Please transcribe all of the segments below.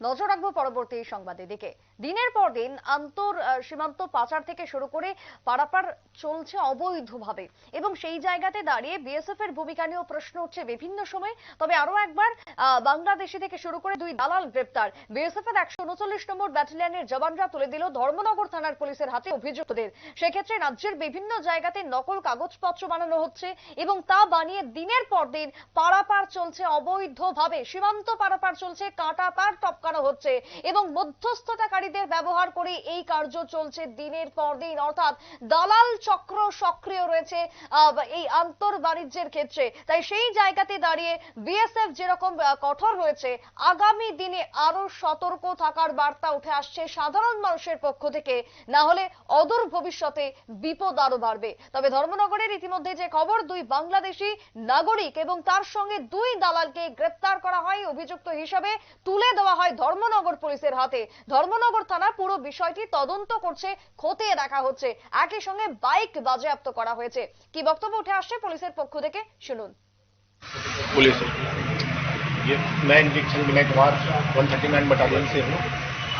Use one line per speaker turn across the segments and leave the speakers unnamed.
নজর রাখব পরবর্তী সংবাদের দিকে। দিনের পর দিন আন্তর সীমান্ত পাচার থেকে শুরু করে পারাপার চলছে অবৈধভাবে। এবং সেই জায়গাতে দাঁড়িয়ে বিএসএফ এর ভূমিকা নিয়েও প্রশ্ন উঠছে বিভিন্ন সময়। তবে আরও একবার বাংলাদেশি থেকে শুরু করে দুই দালাল গ্রেপ্তার। বিএসএফ এর একশো উনচল্লিশ নম্বর ব্যাটালিয়নের জওয়ানরা তুলে দিল ধর্মনগর থানার পুলিশের হাতে অভিযুক্তদের। সেক্ষেত্রে রাজ্যের বিভিন্ন জায়গাতে নকল কাগজপত্র বানানো হচ্ছে এবং তা বানিয়ে দিনের পর দিন পারাপার চলছে অবৈধভাবে। সীমান্ত পারাপার চলছে কাঁটা পার টপকানো হচ্ছে এবং মধ্যস্থতাকারীদের ব্যবহার করে এই কার্য চলছে দিনের পর দিন। অর্থাৎ দালাল চক্র সক্রিয় রয়েছে এই আন্তর বাণিজ্যের ক্ষেত্রে। তাই সেই জায়গাতে দাঁড়িয়ে বিএসএফ যেরকম কঠোর হয়েছে, আগামী দিনে আরও সতর্ক থাকার বার্তা উঠে আসছে সাধারণ মানুষের পক্ষ থেকে। না হলে অদূর ভবিষ্যতে বিপদ আরও বাড়বে। তবে ধর্মনগরের ইতিমধ্যে যে খবর, দুই বাংলাদেশি নাগরিক এবং তার সঙ্গে দুই দালালকে গ্রেপ্তার করা হয়, অভিযুক্ত হিসাবে তুলে দেওয়া হয় ধর্মনগর পুলিশের হাতে ধর্মনগর থানা পুরো বিষয়টি তদন্ত করছে খতিয়ে দেখা হচ্ছে একই সঙ্গে বাইক বাজেয়াপ্ত করা হয়েছে কি বক্তব্য উঠে আসছে পুলিশের পক্ষ থেকে শুনুন
पुलिस
ये मैं निरीक्षक Vinay Kumar one thirty nine battalion से हूँ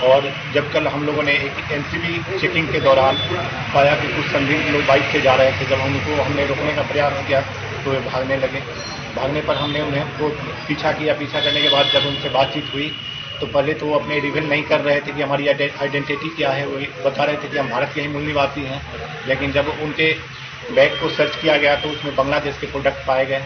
और जब कल हम लोगों ने एक एनसीबी चेकिंग के दौरान पाया कि कुछ संदिग्ध लोग बाइक से जा रहे थे जब हम उनको हमने रोकने का प्रयास किया तो वे भागने लगे भागने पर हमने उन्हें को पीछा किया पीछा करने के बाद जब उनसे बातचीत हुई तो पहले तो वो अपने रिवील नहीं कर रहे थे कि हमारी आइडेंटिटी क्या है, वो बता रहे थे कि हम भारत के ही मूल निवासी हैं। लेकिन जब उनके बैग को सर्च किया गया तो उसमें बांग्लादेश के प्रोडक्ट पाए गए।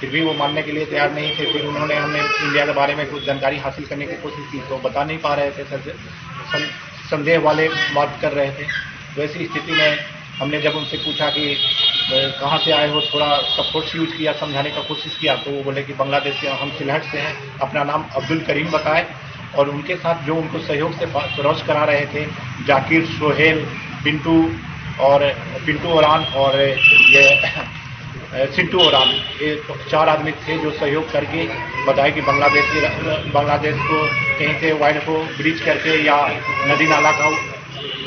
फिर भी वो मानने के लिए तैयार नहीं थे। फिर उन्होंने हमें इंडिया के बारे में कुछ जानकारी हासिल करने की कोशिश की तो बता नहीं पा रहे थे। सर संदेह वाले बात कर रहे थे। वैसी स्थिति में हमने जब उनसे पूछा कि कहाँ से आए हो? थोड़ा सपोर्ट्स यूज़ किया, समझाने का कोशिश किया तो वो बोले कि बांग्लादेश से हम सिलहट से हैं। अपना नाम अब्दुल करीम बताए। और उनके साथ जो उनको सहयोग से क्रॉस करा रहे थे, जाकिर, सोहेल, पिंटू और, पिंटू औरान और ये, सिंटू आम ये चार आदमी थे जो सहयोग करके बताए कि बांग्लादेश की बांग्लादेश को कहीं से वाइड को ब्रिज करके या नदी नाला का,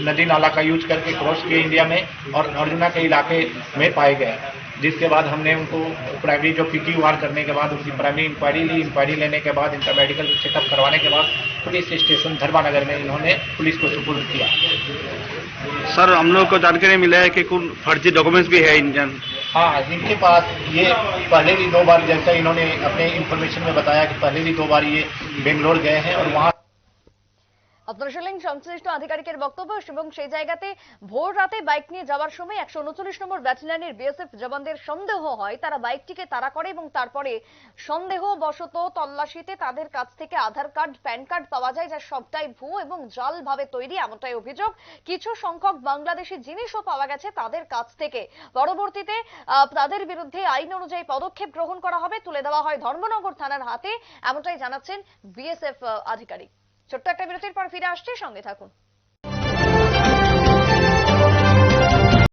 नदी नाला का यूज़ करके क्रॉस किए इंडिया में और अर्जुना के इलाके में पाए गए। जिसके बाद हमने उनको प्राइमरी जो पी करने के बाद उनकी प्राइमरी इंक्वायरी ली। इंक्वायरी लेने के बाद इनका मेडिकल चेकअप करवाने के बाद पुलिस स्टेशन धर्मानगर में इन्होंने पुलिस को सुपुर्द किया।
सर हम लोग को जानकारी मिला है कि कुल फर्जी डॉक्यूमेंट्स भी है इंजन।
हाँ इनके पास ये पहले भी दो बार जैसा इन्होंने अपने इंफॉर्मेशन में बताया कि पहले भी दो बार ये बेंगलोर गए हैं और वहाँ
আপনারা শুনলেন সংশ্লিষ্ট আধিকারিকের বক্তব্য এবং সেই জায়গাতে ভোর রাতে বাইক নিয়ে যাওয়ার সময় একশো উনচল্লিশ নম্বর ব্যাটালিয়নের বিএসএফ জওয়ানদের সন্দেহ হয়। তারা বাইকটিকে তাড়া করে এবং তারপরে সন্দেহ বশত তল্লাশিতে তাদের কাছ থেকে আধার কার্ড, প্যান কার্ড পাওয়া যায়, যা সবটাই ভুয়ো এবং জাল ভাবে তৈরি এমনটাই অভিযোগ। কিছু সংখ্যক বাংলাদেশি জিনিসও পাওয়া গেছে তাদের কাছ থেকে। পরবর্তীতে তাদের বিরুদ্ধে আইন অনুযায়ী পদক্ষেপ গ্রহণ করা হবে, তুলে দেওয়া হয় ধর্মনগর থানার হাতে, এমনটাই জানাচ্ছেন বিএসএফ আধিকারিক। ছোট্ট একটা বিরতির পর ফিরে আসছি সঙ্গে থাকুন।